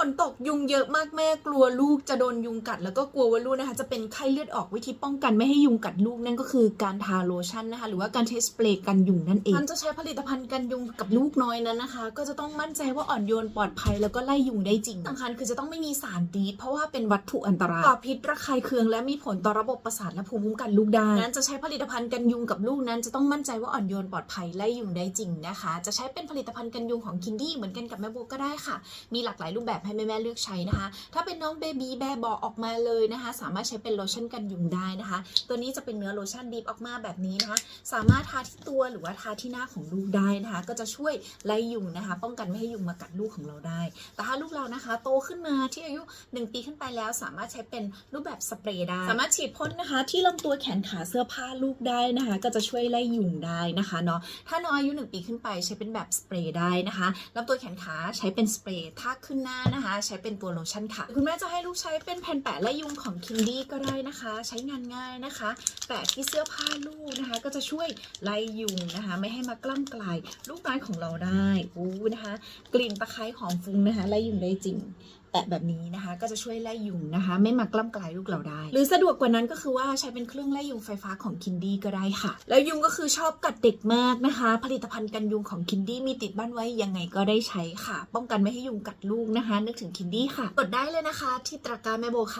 ฝนตกยุงเยอะมากแม่กลัวลูกจะโดนยุงกัด แล้วก็กลัวว่าลูกนะคะ จะเป็นไข้เลือดออกวิธีป้องกันไม่ให้ยุงกัดลูกนั่นก็คือการทาโลชั่นนะคะ หรือว่าการเทสเปรย์กันยุงนั่นเองการจะใช้ผลิตภัณฑ์กันยุงกับลูกน้อยนั้นนะคะ ก็จะต้องมั่นใจว่าอ่อนโยนปลอดภัยแล้วก็ไล่ยุงได้จริงสำคัญคือจะต้องไม่มีสารดีดเพราะว่าเป็นวัตถุอันตรายก่อพิษระคายเคืองและมีผลต่อระบบประสาทและภูมิคุ้มกันลูกได้นั้นจะใช้ผลิตภัณฑ์กันยุงกับลูกนั้น จะต้องมั่นใจว่าอ่อนโยนปลอดภัยไล่ยุงได้จริงนะคะ จะใช้เป็นผลิตภัณฑ์กันยุงของคินดี้เหมือนกันกับแม่โบก็ได้ค่ะ มีหลากหลายรูปแบบให้แม่ๆเลือกใช้นะคะ ถ้าเป็นน้องเบบีแบบเบาออกมาเลยนะคะ สามารถใช้เป็นโลชั่นกันยุงได้นะคะ ตัวนี้จะเป็นเนื้อโลชั่นดีฟออกมาแบบนี้นะคะ สามารถทาที่ตัวหรือว่าทาที่หน้าของลูกได้นะคะ ก็จะช่วยไล่ยุงนะคะ ป้องกันไม่ให้ยุงมากัดลูกของเราได้ แต่ถ้าลูกเรานะคะ โตขึ้นมาที่อายุ 1 ปีขึ้นไปแล้ว สามารถใช้เป็นรูปแบบสเปรย์ได้ สามารถฉีดพ่นนะคะ ที่ลำตัวแขนขาเสื้อผ้าลูกได้นะคะ ก็จะช่วยไล่ยุงได้นะคะเนาะ ถ้าน้องอายุ 1 ปีขึ้นไปใช้เป็นแบบสเปรย์ได้นะคะลำตัวแขนขาใช้เป็นสเปรย์ถ้าขึ้นหน้านะคะใช้เป็นตัวโลชั่นค่ะ คุณแม่จะให้ลูกใช้เป็นแผ่นแปะและยุงของคินดี้ก็ได้นะคะ ใช้งานง่ายนะคะ แปะที่เสื้อผ้าลูกนะคะ ก็จะช่วยไล่ยุงนะคะ ไม่ให้มากล้ำกลายลูกน้อยของเราได้อู้นะคะ กลิ่นตะไคร้หอมฟุ้งนะคะไล่ยุงได้จริง แตะแบบนี้นะคะ ก็จะช่วยไล่ยุงนะคะ ไม่มากล้ำกลายลูกเราได้ หรือสะดวกกว่านั้นก็คือว่าใช้เป็นเครื่องไล่ยุงไฟฟ้าของคินดี้ก็ได้ค่ะ แล้วยุงก็คือชอบกัดเด็กมากนะคะ ผลิตภัณฑ์กันยุงของคินดี้มีติดบ้านไว้ยังไงก็ได้ใช้ค่ะ ป้องกันไม่ให้ยุงกัดลูกนะคะ นึกถึงคินดี้ค่ะ กดได้เลยนะคะ ที่ตะกร้าแม่โบค่ะ